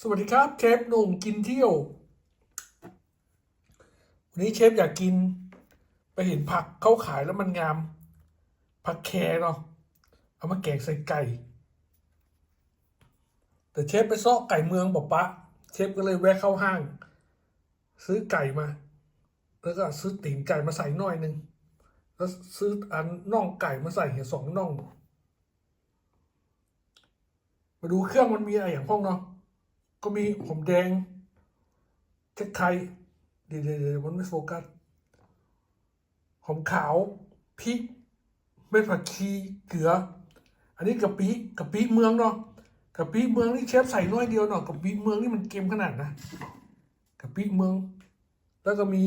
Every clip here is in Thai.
สวัสดีครับเชฟหนุ่มกินเที่ยว วันนี้เชฟอยากกิน ไปเห็นผักเขาขายแล้วมันงาม ผักแครเนาะเอามาแกงใส่ไก่ แต่เชฟไปซอกไก่เมืองบอกปะเชฟก็เลยแวะเข้าห้าง ซื้อไก่มา แล้วก็ซื้อตีนไก่มาใส่หน่อยหนึ่งแล้วซื้ออันน่องไก่มาใส่เห็นสองน่อง มาดูเครื่องมันมีอะไรอย่างพ้องเนาะ ก็มีหอมแดงเช็คไทยเดี๋ยวเดี๋ยวเดี๋ยวมันไม่โฟกัสหอมขาวพริกเม็ดผักชีเกลือ อันนี้กะปิกะปิเมืองเนาะกะปิเมืองนี่เชฟใส่น้อยเดียวเนาะกะปิเมืองนี่มันเค็มขนาดนะกะปิเมือง แล้วก็มี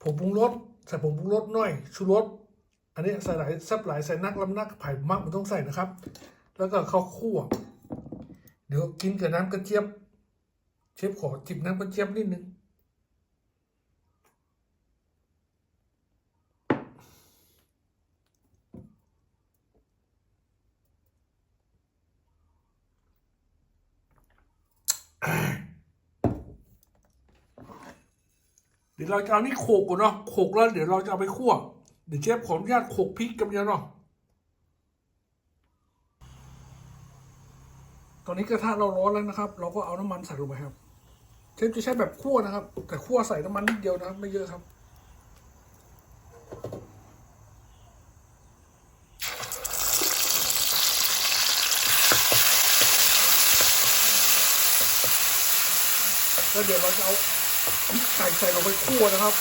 ผงปรุงรสใส่ผงปรุงรสหน่อยชูรสอันนี้ใส่หลายซับหลายใส่นักลำนักไผ่มักมันต้องใส่นะครับ แล้วก็ข้าวคั่ว เดี๋ยวกินกับน้ำกระเจี๊ยบ เชฟขอจิบน้ำกระเจี๊ยบนิดนึงเดี๋ยวเราจะเอานี่โขกก่อนเนาะโขกแล้วเดี๋ยวเราจะเอาไปคั่วเดี๋ยวเชฟขออนุญาตโขกพริกกันเดียเนาะ ตอนนี้กระทะเราร้อนแล้วนะครับ เราก็เอาน้ำมันใส่ลงไปครับเชฟจะใช้แบบคั่วนะครับ แต่คั่วใส่น้ำมันนิดเดียวนะครับ ไม่เยอะครับ แล้วเดี๋ยวเราจะเอาไก่ใส่ลงไปคั่วนะครับ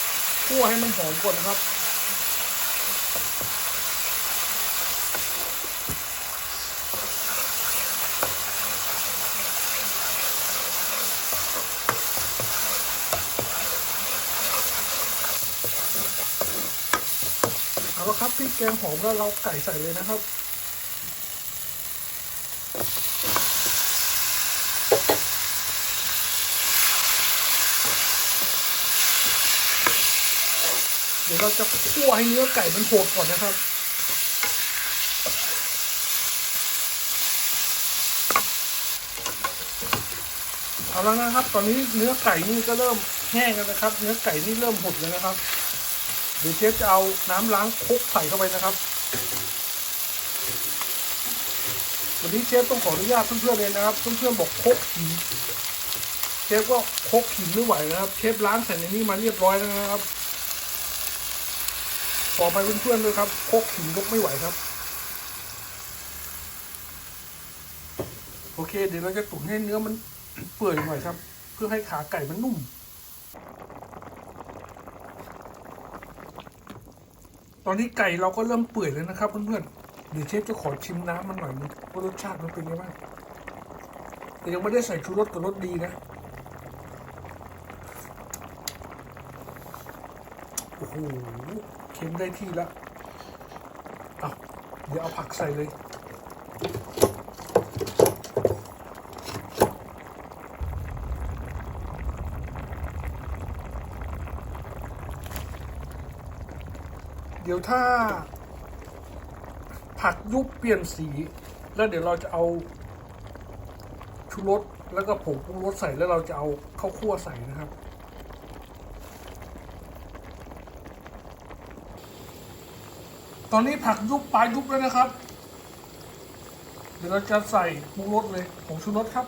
คั่วให้มันหอมก่อนนะครับ เอาละครับพริก แกงหอมแล้วเราไก่ใส่เลยนะครับ เดี๋ยวเราจะคั่วให้เนื้อไก่มันโหดก่อนนะครับเอาแล้วนะครับ ตอนนี้เนื้อไก่นี่ก็เริ่มแห้งแล้วนะครับ เนื้อไก่นี่เริ่มหดแล้วนะครับ เดี๋ยวเชฟจะเอาน้ำล้างครกใส่เข้าไปนะครับ วันนี้เชฟต้องขออนุญาตเพื่อนๆเลยนะครับ เพื่อนๆบอกครกหินเชฟก็ครกหินไม่ไหวนะครับ เชฟล้างใส่ในนี้มาเรียบร้อยแล้วนะครับ ขอไปเพื่อนๆด้วยครับครกหินยกไม่ไหวครับ โอเค เดี๋ยวเราจะตุ๋นให้เนื้อมันเปื่อยหน่อยครับ เพื่อให้ขาไก่มันนุ่ม ตอนนี้ไก่เราก็เริ่มเปื่อยแล้วนะครับเพื่อนๆเดี๋ยวเชฟจะขอชิมน้ำมันหน่อยนึงว่ารสชาติมันเป็นยังไงบ้างแต่ยังไม่ได้ใส่ชูรสกับรสดีนะโอ้โหเค็มได้ที่แล้วเอาเดี๋ยวเอาผักใส่เลย เดี๋ยวถ้า ผักยุบเปลี่ยนสี แล้วเดี๋ยวเราจะเอาชูรสแล้วก็ผงปรุงรสใส่แล้วเราจะเอาข้าวคั่วใส่นะครับ ตอนนี้ผักยุบปลายยุบแล้วนะครับ เดี๋ยวเราจะใส่ปรุงรสเลยผงชูรสครับ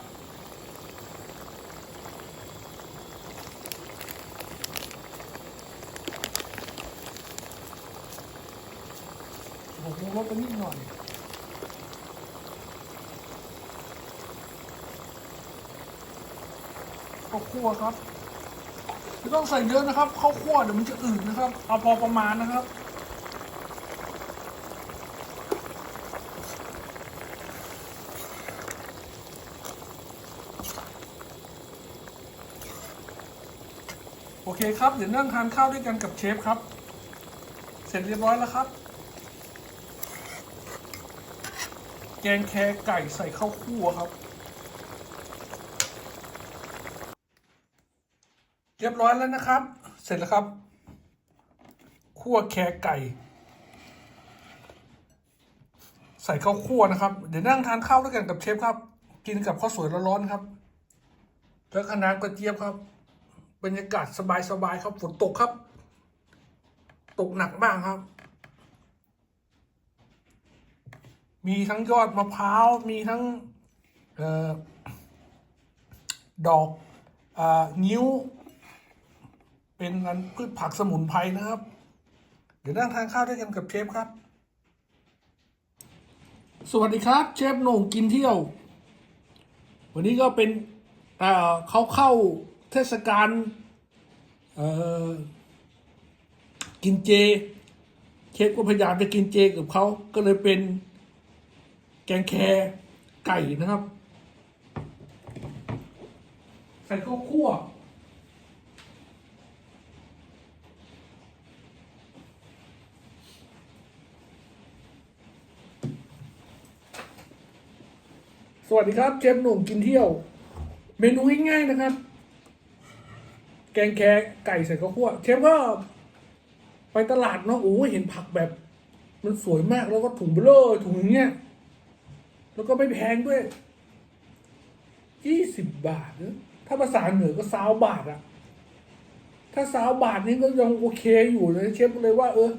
ผงปรุงรสไปนิดหน่อย ข้าวคั่วครับไม่ต้องใส่เยอะนะครับข้าวคั่วเดี๋ยวมันจะอืดนะครับ เอาพอประมาณนะครับโอเคครับเดี๋ยวนั่งทานข้าวด้วยกันกับเชฟครับ เสร็จเรียบร้อยแล้วครับ แกงแครไก่ใส่ข้าวคั่วครับ เรียบร้อยแล้วนะครับ เสร็จแล้วครับคั่วแครไก่ ใส่ข้าวคั่วนะครับ เดี๋ยวนั่งทานข้าวด้วยกันกับเชฟครับ กินกับข้าวสวยร้อนๆครับ แล้วก็น้ำกระเจี๊ยบครับ บรรยากาศสบายๆครับฝนตกครับ ตกหนักมากครับ มีทั้งยอดมะพร้าวมีทั้งออดอกอนิ้ว เป็นอันพืชผักสมุนไพรนะครับ เดี๋ยวนั่งทานข้าวด้วยกันกับเชฟครับ สวัสดีครับ เชฟโหน่งกินเที่ยว วันนี้ก็เป็นเเขาเข้าเทศกาลกินเจ เชฟก็พยายามจะกินเจกับเขาก็เลยเป็นแกงแคไก่นะครับ ใส่ข้าวคั่ว สวัสดีครับเชฟหนุ่มกินเที่ยว เมนูง่ายๆนะครับ แกงแคไก่ใส่ข้าวคั่วเชฟก็ไปตลาดเนาะโอ้เห็นผักแบบ มันสวยมากแล้วก็ถุงเบลอถุงอย่างเงี้ยแล้วก็ไม่แพงด้วยยี่สิบบาทนถ้าภาษาเหนือก็สาวบาทอะถ้าสาวบาทนี้ก็ยังโอเคอยู่เลยเชฟเลยว่า เออ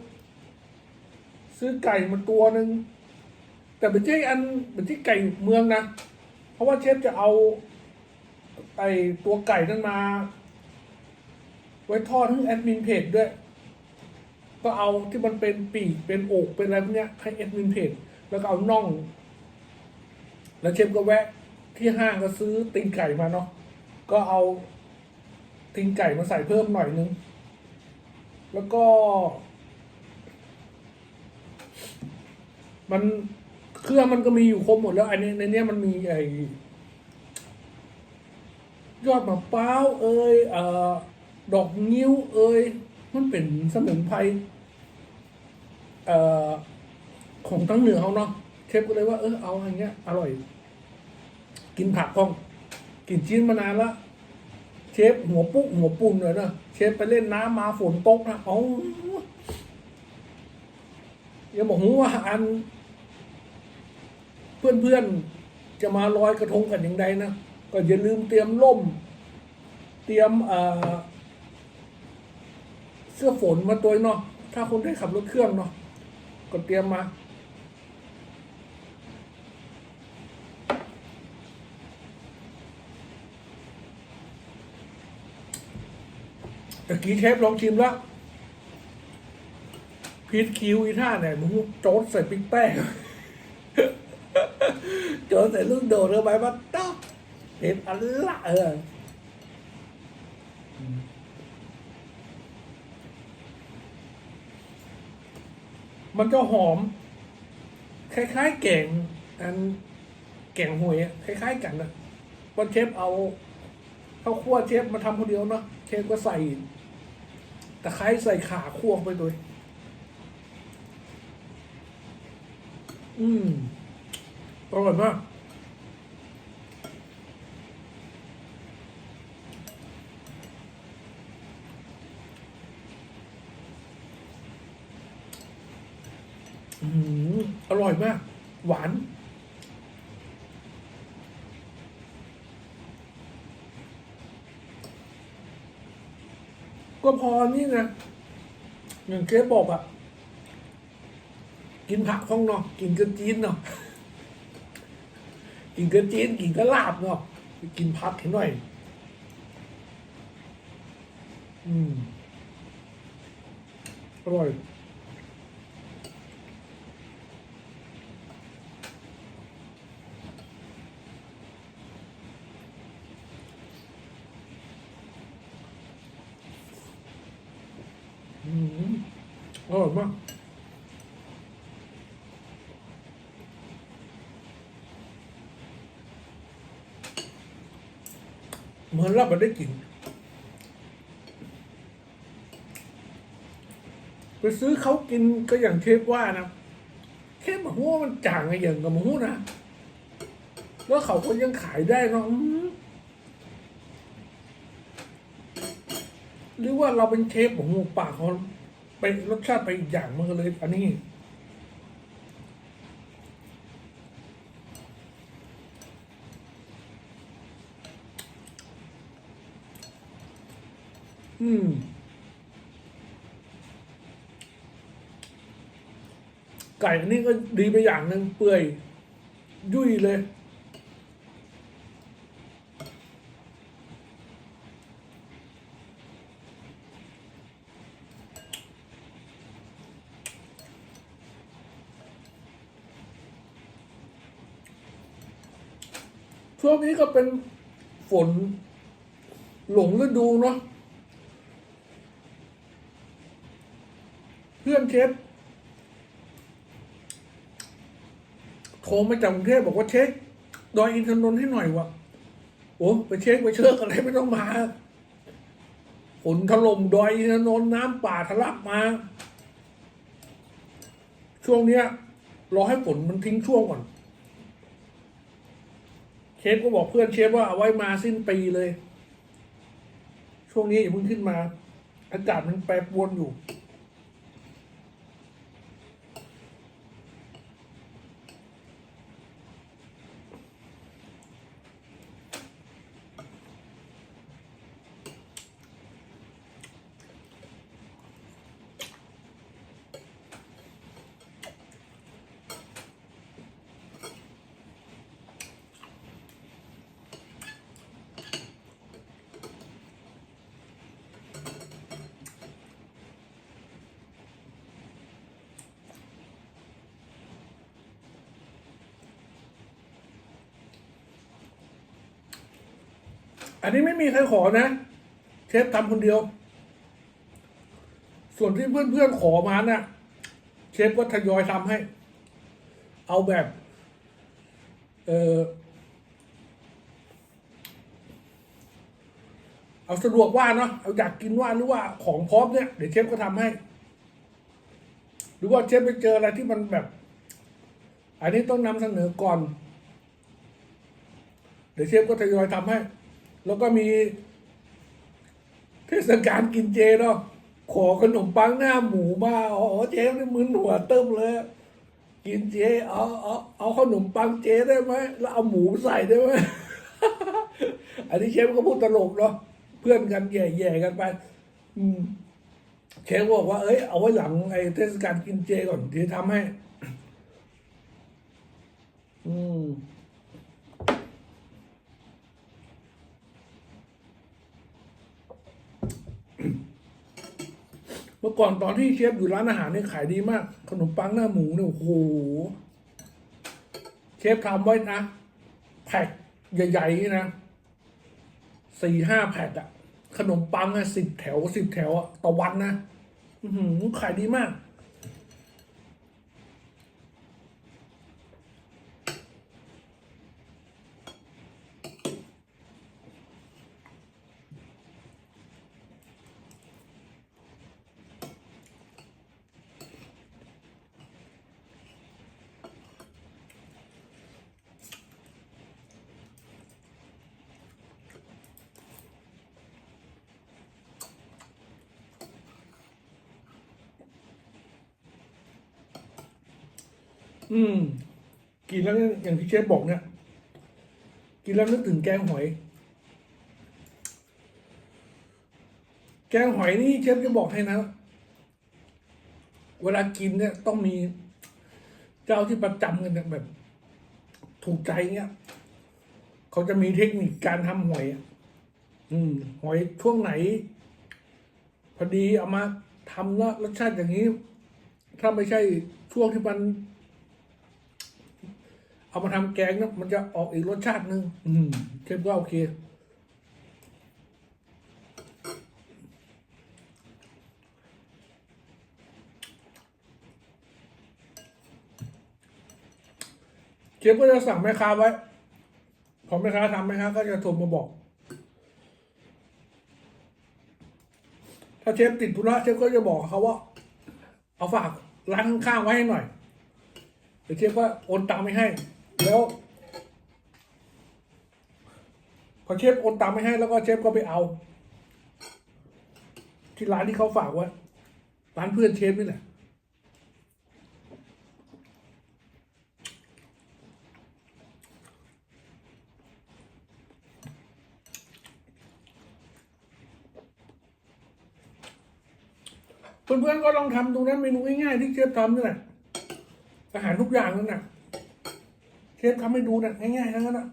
ซื้อไก่มาตัวหนึ่ง แต่เป็นที่อันเป็นที่ไก่เมืองนะ เพราะว่าเชฟจะเอาไอตัวไก่นั้นมา ไว้ทอดให้แอดมินเพจด้วย ก็เอาที่มันเป็นปีกเป็นอกเป็นอะไรพวกเนี้ยให้แอดมินเพจแล้วก็เอาน่อง แล้วเชฟก็แวะที่ห้างก็ซื้อตีนไก่มาเนาะก็เอาตีนไก่มาใส่เพิ่มหน่อยนึง แล้วก็ มัน เครื่องมันก็มีอยู่ครบหมดแล้ว อันนี้ในนี้มันมีไอ้ยอดมะพร้าวเอ้ยเอ่อดอกนิ้วเอ้ยมันเป็นสมุนไพรเอ่อของทั้งเหนือเขาเนาะเชฟก็เลยว่าเออเอาอย่างเงี้ยอร่อย กินผักพ้องกินชิ้นมานานละเชฟหัวปุ๊กหัวปุ่นเลยนะเชฟไปเล่นน้ำมาฝนตกนะเอาอย่าบอกหูว่าอัน เพื่อนๆจะมาลอยกระทงกันอย่างใดนะก็อย่าลืมเตรียมล่ม เตรียมเสื้อฝนมาตัวเนาะถ้าคนได้ขับรถเครื่องเนาะก็เตรียมมาตะกี้เชฟลองชิมแล้วพีทคิวอีท่าเนี่ยมึงโจ๊ดใส่ปิ๊กแป้ง โจ๊ดใส่ลูกโดดเข้าไปมาต๊อกเห็นอันละเออมันจะหอม คล้ายๆแกงอันแกงหวยอะคล้าย ๆ กันนะวันเชฟเอาข้าวคั่วเชฟมาทำคนเดียวเนาะเชฟก็ใส่ตะไคร้ใส่ขาคั่วไปด้วยอืม อร่อยมากอืมอร่อยมาก หวาน ก็พอนี่นะอย่างเจ๊บอกอะกินผักข้องเนาะกินกระจีนเนาะ กินกระจีนกินกระลาบเนาะกินพักให้หน่อย อืมอร่อย อืมอร่อยมาก เหมือนเราไม่ได้กินไปซื้อเขากินก็อย่างเชฟว่านะแค่มาหัวมันจางไงอย่างกับมาหัวนะแล้วเขาก็ยังขายได้เนาะหรือว่าเราเป็นเชฟของหมูปากเขาเป็นรสชาติไปอีกอย่างมันก็เลย อันนี้ อืม ไก่อันนี้ก็ดีไปอย่างหนึ่งเปื่อย ยุ่ยเลยช่วงนี้ก็เป็นฝนหลงฤดูเนาะ อนเชฟโทรมาจากกรุงเทพบอกว่าเช็คดอยอินทนนท์ให้หน่อยวะโอ้ไปเช็คไปเชิกอะไรไม่ต้องมาฝนถล่มดอยอินทนนท์น้ำป่าทะลักมา ช่วงเนี้ยรอให้ฝนมันทิ้งช่วงก่อนเชฟก็บอกเพื่อนเชฟว่าเอาไว้มาสิ้นปีเลย ช่วงนี้อย่าเพิ่งขึ้นมา อากาศมันแปรปรวนอยู่ อันนี้ไม่มีใครขอนะ เชฟทำคนเดียว ส่วนที่เพื่อนๆขอมาน่ะ เชฟก็ทยอยทำให้ เอาแบบ เออเอาสะดวกว่าเนาะเอาอยากกินว่าหรือว่าของพร้อมเนี่ย เดี๋ยวเชฟก็ทำให้ หรือว่าเชฟไปเจออะไรที่มันแบบ อันนี้ต้องนำเสนอก่อน เดี๋ยวเชฟก็ทยอยทำให้ แล้วก็มีเทศกาลกินเจเนาะขอขนมปังหน้าหมูมาอ๋อเจ๊นี่มึนหัวเติมเลย กินเจเอาเอาเอาขนมปังเจได้ไหมแล้วเอาหมูใส่ได้ไหมอันนี้เชฟก็พูดตลกเนาะเพื่อนกันแย่ๆกันไป อืมเชฟบอกว่า เอ้ย เอาไว้หลังไอ้เทศกาลกินเจก่อนที่ทำให้ อืม เมื่อก่อนตอนที่เชฟอยู่ร้านอาหารเนี่ยขายดีมาก ขนมปังหน้าหมูเนี่ยโอ้โหเชฟทำไว้นะแพ็คใหญ่ๆนะสี่ห้าแพ็คอะขนมปังอะสิบแถวสิบแถวอะต่อวันนะอือหือขายดีมาก อืม กินแล้วอย่างที่เชฟบอกเนี่ย กินแล้วนึกถึงแกงหอย แกงหอยนี่เชฟจะบอกให้นะ เวลากินเนี่ยต้องมี เจ้าที่ประจำกันเนี่ยแบบ ถูกใจเนี่ยเขาจะมีเทคนิคการทำหอยอืม หอยช่วงไหน พอดีเอามาทำแล้วรสชาติอย่างนี้ ถ้าไม่ใช่ช่วงที่มัน เอามาทำแกงนะมันจะออกอีกรสชาติหนึ่งอืมเชฟว่าโอเค เชฟก็จะสั่งแม่ค้าไว้ พอแม่ค้าทำแม่ค้าก็จะโทรมาบอก ถ้าเชฟติดธุระเชฟก็จะบอกเขาว่า เอาฝากร้านข้างๆไว้ให้หน่อยเดี๋ยวเชฟก็โอนตังค์ไม่ให้ แล้ว พอเชฟโอนตังค์ไม่ให้แล้วก็เชฟก็ไปเอา ที่ร้านที่เขาฝากไว้ร้านเพื่อนเชฟนี่แหละเพื่อนๆก็ลองทำตรงนั้นเมนูง่ายๆที่เชฟทำนี่แหละอาหารทุกอย่างนั่นน่ะ เชฟทำให้ดูน่ะง่ายๆทั้งนั้นนะ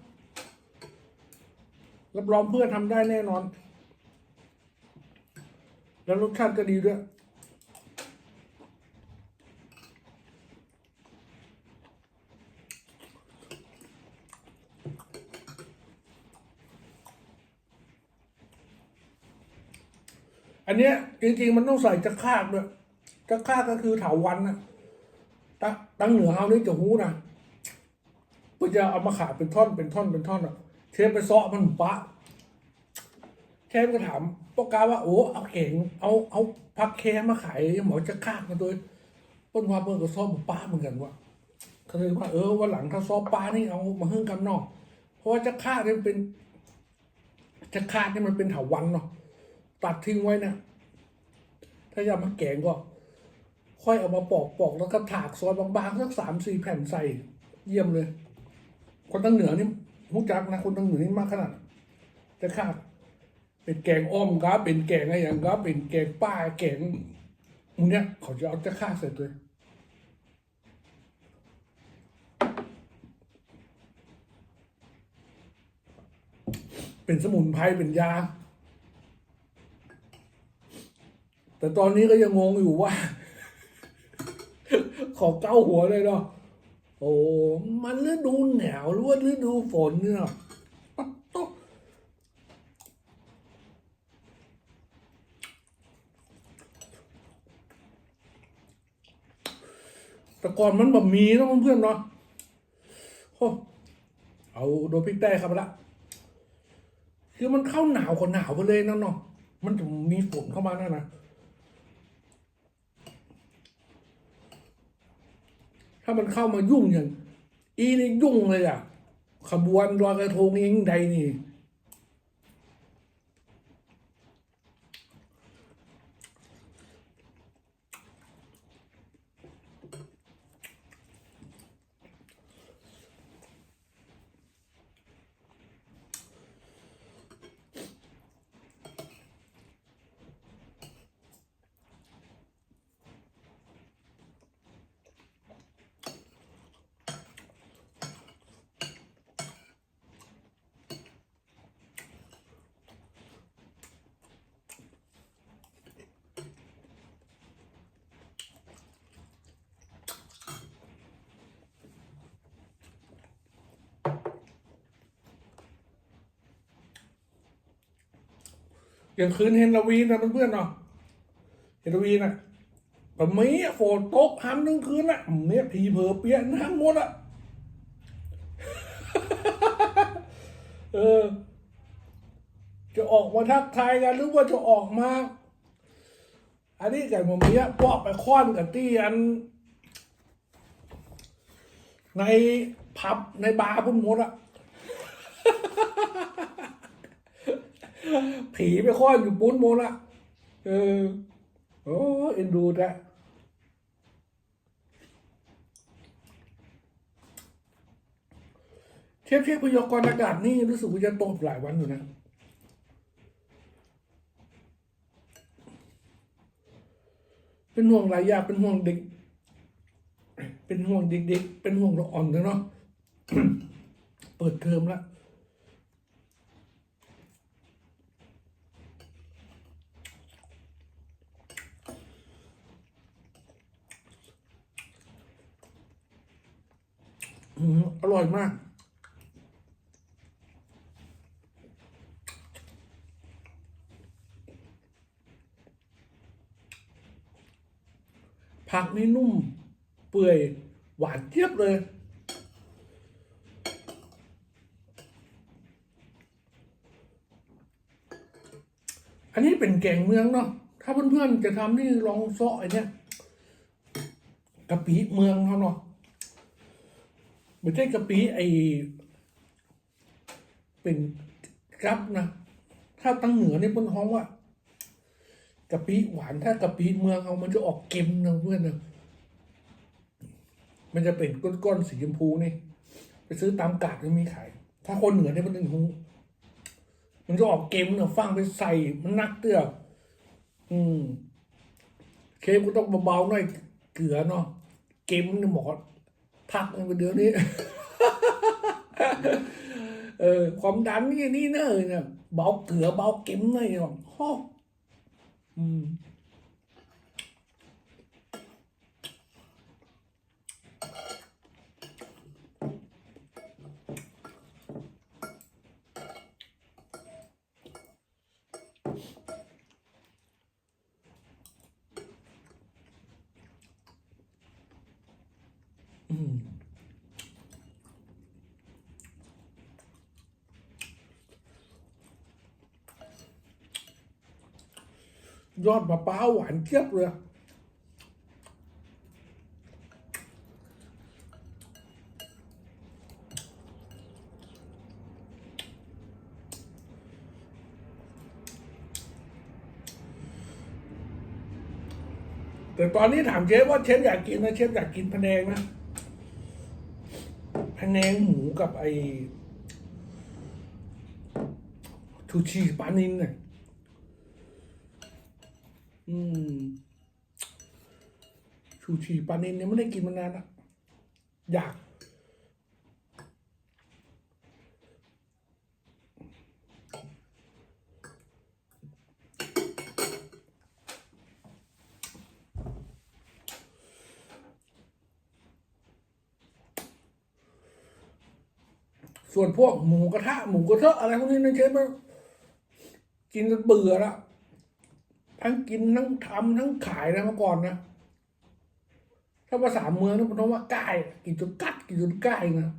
รับรองเพื่อนทำได้แน่นอน แล้วรสชาติก็ดีด้วยอันเนี้ยจริงๆมันต้องใส่จะคาด้วยจะคากก็คือเถาวันนะตั้งตั้งเหนือเอานี่จะหูนะ เพื่อจะเอามาขายเป็นท่อนเป็นท่อนเป็นท่อนอะเชฟไปซาะมันปะเชฟก็ถามพ่อกาว่าโอ้เอาเก่งเอาเอาพักแคมาขายหมอจะคากมาโดยต้นว่าเพิ่นก็ซ้อมปลาเหมือนกันว่าเขาเลยว่าเออวันหลังถ้าซ้อมปลานี่เอามาเฮื่งกันนอก เพราะว่าจะคากนี่มันเป็น จะคากนี่มันเป็นเถาวันเนาะตัดทิ้งไว้เนะถ้าอยากมาแกงก็ ค่อยเอามาปอกปอกแล้วก็ถากซอยบางๆสักสามสี่แผ่นใส่ เยี่ยมเลย คนตั้งเหนือนี่รู้จักนะคนตั้งเหนือนี่มากขนาดจะขาดเป็นแกงอ้อมครับเป็นแกงอะไรอย่างครับเป็นแกงป้าแกงมึงเนี้ยเขาจะเอาจะฆ่าใส่ตัวเป็นสมุนไพรเป็นยา แต่ตอนนี้ก็ยังงงอยู่ว่า ขอเก้าหัวเลยเนาะ โอ้มันฤดูหนาวหรือว่าฤดูฝนเนี่ยแต่ก่อนมันแบบมีนะเพื่อนๆเนาะโอ้เอาโดนพริกแต้ครับละคือมันเข้าหนาวกว่าหนาวไปเลยนะเนาะมันจะมีฝนเข้ามาแน่นะ ถ้ามันเข้ามายุ่งอย่าง อีนี่ยุ่งเลยอะ ขบวนลอยกระทงเองใดนี่ อย่างคืนเฮนลาวีนนะเพื่อนๆเนาะเฮนลาวีนนะแบบมีอะฝนตกหันทั้งคืนน่ะเนี่ยผีเผลอเปียกน้ำหมดอะเออ จะออกมาทักทายกันหรือว่าจะออกมา อันนี้ไก่หมอมีอะปอกไปค้อนกับตี้อัน ในผับในบาร์พุ่นหมดอะ ผีไปค้อนอยู่ปุ้นหมดอะเออโอ้เอ็นดูนะเทียบเทียบพยากรณ์อากาศนี่รู้สึกว่าจะตกหลายวันอยู่นะ เป็นห่วงหลายอย่างเป็นห่วงเด็ก เป็นห่วงเด็กๆ เป็นห่วงเราอ่อนเลยเนาะ เปิดเทอมแล้ว อืมอร่อยมาก ผักนี่นุ่ม เปื่อย หวานเจี๊ยบเลยอันนี้เป็นแกงเมืองเนาะ ถ้าเพื่อนๆจะทำนี่ลองเซาะไอเนี้ยกะปิเมืองเขาเนาะ ไม่ใช่กะปิไอเป็นกับนะ ถ้าตั้งเหนือนี่เป็นห้องว่ากะปิหวานถ้ากะปิเมืองเอามันจะออกเค็มนะเพื่อนนะมันจะเป็นก้อนๆสีชมพูนี่ไปซื้อตามกาดไม่มีขาย ถ้าคนเหนือเนี่ยมันเป็นหูมันจะออกเค็มเนอะฟังไปใส่มันนักเตื้ออืม เค็มก็ต้องเบาๆหน่อยเกลือเนาะเค็มนี่หมอ พักมันไปเดี๋ยวนี้ เออความดันนี่นี่เนอะเนี่ยเบาเกลือเบาเค็มหน่อยเนี่ยฮออืม อืม ยอดมะพร้าวหวานเจี๊ยบเลยแต่ตอนนี้ถามเชฟว่าเชฟอยากกินนะเชฟอยากกินพะแนงนะพะแนงหมูกับไอชูชีปานินเนี่ย อืมชูชีปลานินเนี่ยไม่ได้กินมานานละอยาก ส่วนพวกหมูกระทะ หมูกระเทะอะไรพวกนี้นะเชฟกินจนเบื่อและ ทั้งกินทั้งทำทั้งขายนะเมื่อก่อนนะถ้าภาษาเมืองนี่มันต้องว่าก้ายกินจนกัดกินจนก้ายนะ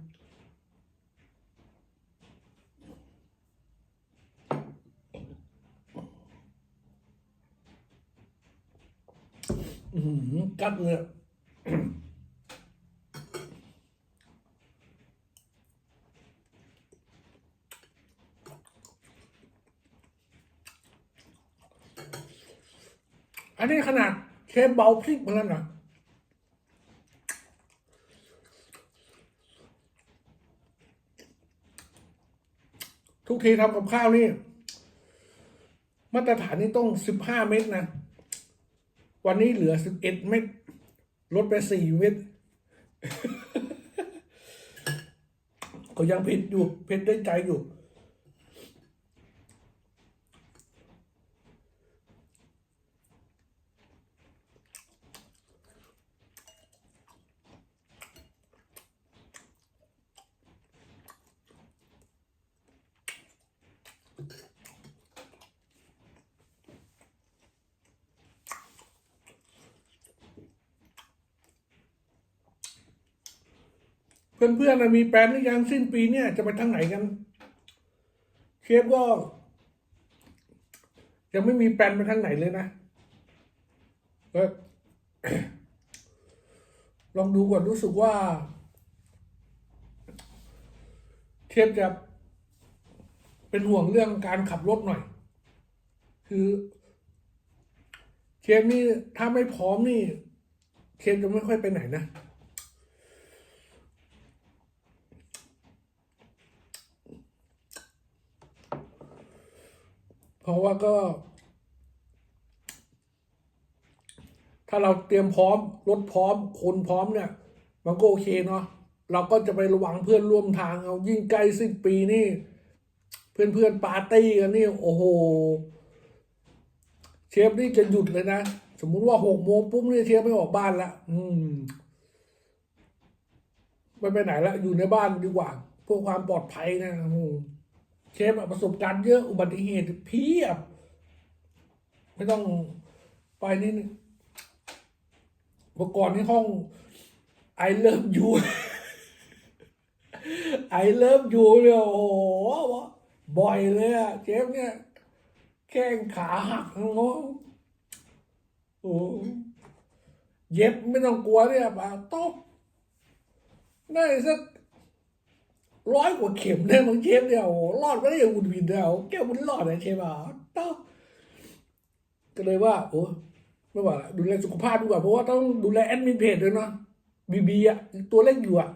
กัดเลย อันนี้ขนาดเชฟเบาพริกมาแล้วนะทุกทีทำกับข้าวนี่ มาตรฐานนี่ต้องสิบห้าเม็ดนะ วันนี้เหลือสิบเอ็ดเม็ดลดไปสี่เม็ดก็ยังเผ็ดอยู่เผ็ดได้ใจอยู่ เพื่อนๆมีแปลนหรือยังสิ้นปีเนี่ยจะไปทางไหนกัน เชฟก็ ยังไม่มีแปลนไปทางไหนเลยนะลองดูก่อนรู้สึกว่า เชฟจะเป็นห่วงเรื่องการขับรถหน่อย คือ เชฟนี่ถ้าไม่พร้อมนี่ เชฟจะไม่ค่อยไปไหนนะ ราะว่าก็ ถ้าเราเตรียมพร้อมรถพร้อมคนพร้อมเนี่ย มันก็โอเคเนาะเราก็จะไประวังเพื่อนร่วมทางเอายิ่งใกล้สิ้นปีนี่ เพื่อนเพื่อนๆปาร์ตี้กันนี่โอ้โห เชฟนี่จะหยุดเลยนะสมมุติว่าหกโมงปุ๊บเนี่ยเชฟไม่ออกบ้านละอืมไม่ไปไหนละอยู่ในบ้านดีกว่าเพื่อความปลอดภัยนะอืม เชฟอะประสบการณ์เยอะอุบัติเหตุเพียบ ไม่ต้องไปนี่นี่เมื่อก่อนที่ห้อง I love you I love you เนี่ยโอ้โหบ่อยเลยอะเชฟเนี่ย แข้งขาหักงอโอ้เย็บไม่ต้องกลัวเนี่ยปะตบได้สัก ร้อยกว่าเข็มเนี่ยมังเชฟเนี่ยโอ้รอดไม่ได้อุ่นวินเดียวแก้วมันรอดนะเชฟอะต้องก็เลยว่า โอ้ไม่ว่าดูแลสุขภาพดีกว่าเพราะว่าต้องดูแลแอดมินเพจด้วยเนาะบีบีอะตัวเล็กอยู่อะ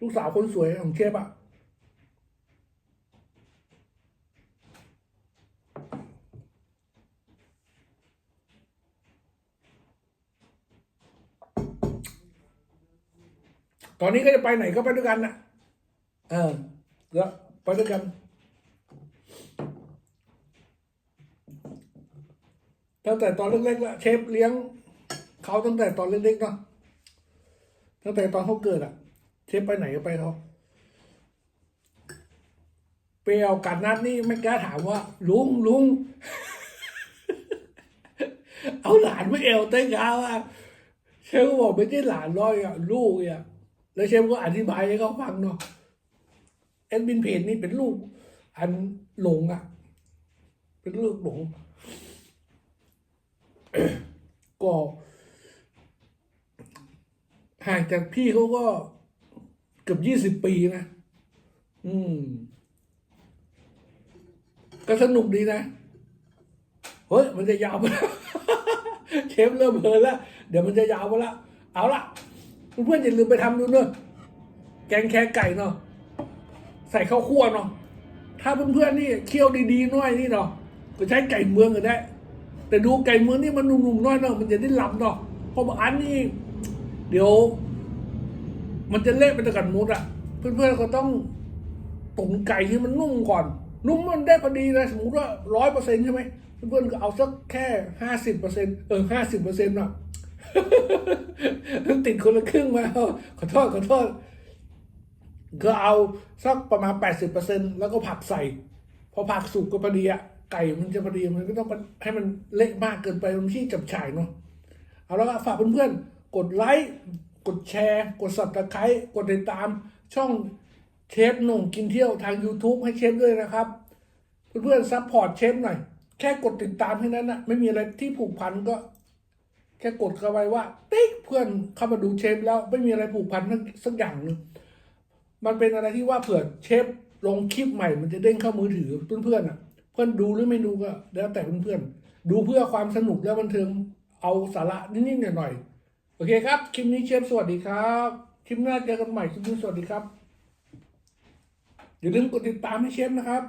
ลูกสาวคนสวยของเชฟอะตอนนี้ก็จะไปไหนก็ไปด้วยกันนะ ออแล้วไปด้วยกัน ตั้งแต่ตอนเล็กๆแล้วเชฟเลี้ยงเขาตั้งแต่ตอนเล็กๆเนาะตั้งแต่ตอนเขาเกิดอะเชฟไปไหนก็ไปเขาเปรียวกัดนัดนี่ไม่กล้าถามว่า ลุงลุงเอาหลานไม่เอวเต้นกาว่า เชฟก็บอกไม่ใช่หลานร้อยอะลูกอะแล้วเชฟก็อธิบายให้เขาฟังเนาะ แอดมินเพจนี่เป็นลูกอันหลงอะเป็นลูกหลง ก็ห่างจากพี่เขาก็เกือบยี่สิบปีนะ อืม ก็สนุกดีนะ เฮ้ย มันจะยาวไปแล้วเชฟเริ่มเพลินแล้ว เดี๋ยวมันจะยาวไปแล้ว เอาละเพื่อนๆอย่าลืมไปทำดูเนอะแกงแค่ไก่เนาะ ใส่ข้าวคั่วเนาะถ้าเพื่อนๆนี่เคี่ยวดีๆหน้อยนี่เนาะก็ใช้ไก่เมืองก็ได้ แต่ดูไก่เมืองนี่มันหนุ่มๆน้อยเนาะมันจะได้ลำเนาะเพราะบาอันนี่เดี๋ยว มันจะเละไปตะกันมุดอะเพื่อนๆก็ต้องตุ๋นไก่ที่มันนุ่มก่อน นุ่มมันได้พอดีนะสมมติว่าร้อยเปอร์เซ็นต์ใช่ไหมเพื่อนๆก็เอาสักแค่ห้าสิบเปอร์เซ็นต์เออห้าสิบเปอร์เซ็นต์อะติดคนละครึ่งมาขอโทษขอโทษ ก็เอาสักประมาณแปดสิบเปอร์เซ็นแล้วก็ผักใส่ พอผักสุกก็พอดีอะไก่มันจะพอดีมันก็ต้องให้มันเละมากเกินไปมันที่จับฉ่ายเนาะเอาแล้วก็ฝากเพื่อนๆ กดไลค์กดแชร์ กดสับตะไคร้กดติดตามช่องเชฟหนุ่มกินเที่ยวทาง YouTube ให้เชฟด้วยนะครับ เพื่อนๆซัพพอร์ตเชฟหน่อย แค่กดติดตามแค่นั้นนะไม่มีอะไรที่ผูกพันก็ แค่กดเข้าไปว่าติ๊กเพื่อนเข้ามาดูเชฟแล้วไม่มีอะไรผูกพันสักสักอย่างหนึ่ง มันเป็นอะไรที่ว่าเผื่อเชฟลงคลิปใหม่มันจะเด้งเข้ามือถือเพื่อนๆอะ เพื่อนดูหรือไม่ดูก็ แล้วแต่เพื่อนๆดูเพื่อความสนุกและบันเทิงเอาสาระนิดๆหน่อยๆโอเคครับคลิปนี้เชฟสวัสดีครับคลิปหน้าเจอกันใหม่คลิปนี้สวัสดีครับอย่าลืมกดติดตามให้เชฟนะครับ